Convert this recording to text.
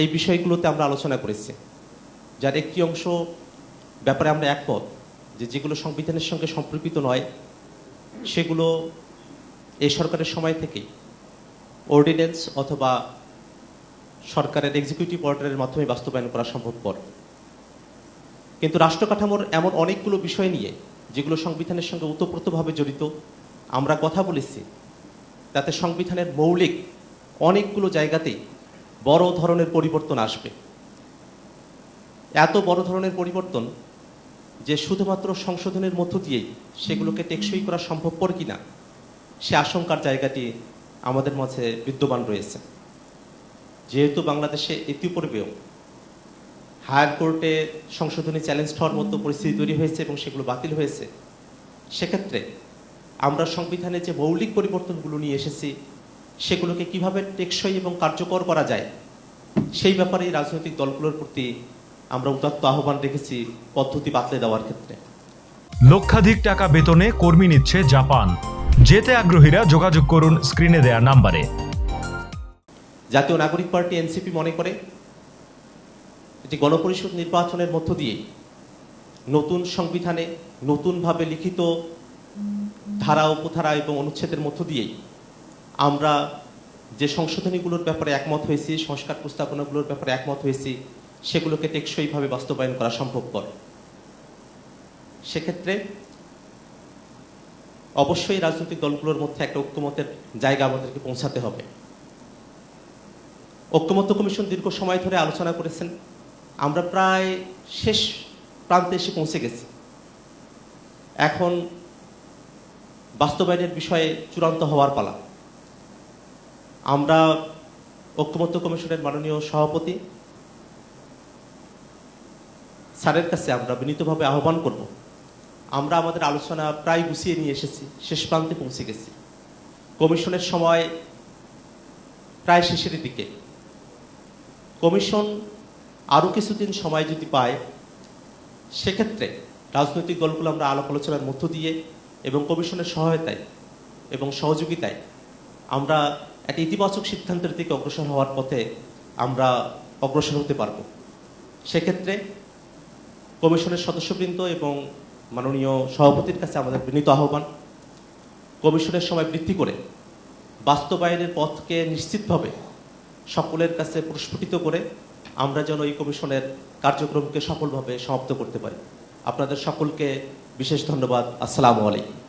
এই বিষয়গুলোতে আমরা আলোচনা করেছি, যার একটি অংশ ব্যাপারে আমরা একমত যে যেগুলো সংবিধানের সঙ্গে সম্পর্কিত নয়, সেগুলো এই সরকারের সময় থেকেই অর্ডিন্যান্স অথবা সরকারের এক্সিকিউটিভ অর্ডারের মাধ্যমে বাস্তবায়ন করা সম্ভবপর। কিন্তু রাষ্ট্র কাঠামোর এমন অনেকগুলো বিষয় নিয়ে যেগুলো সংবিধানের সঙ্গে ওতপ্রোতভাবে জড়িত, আমরা কথা বলেছি, তাতে সংবিধানের মৌলিক অনেকগুলো জায়গাতেই বড় ধরনের পরিবর্তন আসবে। এত বড় ধরনের পরিবর্তন যে শুধুমাত্র সংশোধনের মধ্য দিয়েই সেগুলোকে টেকসই করা সম্ভবপর কিনা, সে আশঙ্কার জায়গাটি আমাদের মাঝে বিদ্যমান রয়েছে। যেহেতু বাংলাদেশে ইতিপূর্বেও হায়ার কোর্টে সংশোধনী চ্যালেঞ্জ হওয়ার মতো পরিস্থিতি তৈরি হয়েছে এবং সেগুলো বাতিল হয়েছে, সেক্ষেত্রে আমরা সংবিধানে যে মৌলিক পরিবর্তনগুলো নিয়ে এসেছি সেগুলোকে কীভাবে টেকসই এবং কার্যকর করা যায় সেই ব্যাপারে রাজনৈতিক দলগুলোর প্রতি আমরা উদাত্ত আহ্বান রেখেছি পদ্ধতি বাতলে দেওয়ার ক্ষেত্রে। লক্ষাধিক টাকা বেতনে কর্মী নিচ্ছে জাপান। যেতে আগ্রহীরা যোগাযোগ করুন স্ক্রিনে দেয়া নাম্বারে। জাতীয় নাগরিক পার্টি এনসিপি মনে করে যে গণপরিষদ নির্বাচনের মধ্য দিয়ে নতুন সংবিধানে নতুনভাবে লিখিত ধারা উপধারা এবং অনুচ্ছেদের মধ্য দিয়েই আমরা যে সংশোধনীগুলোর ব্যাপারে একমত হয়েছি, সংস্কার প্রস্তাবনাগুলোর ব্যাপারে একমত হয়েছি, সেগুলোকে টেকসইভাবে বাস্তবায়ন করা সম্ভবপর। সেক্ষেত্রে অবশ্যই রাজনৈতিক দলগুলোর মধ্যে একটা ঐক্যমতের জায়গা আমাদেরকে পৌঁছাতে হবে। ঐক্যমত্য কমিশন দীর্ঘ সময় ধরে আলোচনা করেছেন। আমরা প্রায় শেষ প্রান্তে এসে পৌঁছে গেছি। এখন বাস্তবায়নের বিষয়ে চূড়ান্ত হওয়ার পালা। আমরা ঐক্যমত্য কমিশনের মাননীয় সভাপতি স্যারের কাছে আমরা বিনীতভাবে আহ্বান করব। আমরা আমাদের আলোচনা প্রায় গুছিয়ে নিয়ে এসেছি, শেষ প্রান্তে পৌঁছে গেছি। কমিশনের সময় প্রায় শেষের দিকে। কমিশন আরও কিছুদিন সময় যদি পায়, সেক্ষেত্রে রাজনৈতিক দলগুলো আমরা আলাপ আলোচনার মধ্য দিয়ে এবং কমিশনের সহায়তায় এবং সহযোগিতায় আমরা একটা ইতিবাচক সিদ্ধান্তের দিকে অগ্রসর হওয়ার পথে আমরা অগ্রসর হতে পারব। সেক্ষেত্রে কমিশনের সদস্যবৃন্দ এবং মাননীয় সভাপতির কাছে আমাদের বিনীত আহ্বান, কমিশনের সময় বৃদ্ধি করে বাস্তবায়নের পথকে নিশ্চিতভাবে সকলের কাছে প্রস্ফুটিত করে আমরা যেন এই কমিশনের কার্যক্রমকে সফলভাবে সমাপ্ত করতে পারি। আপনাদের সকলকে বিশেষ ধন্যবাদ। আসসালামু আলাইকুম।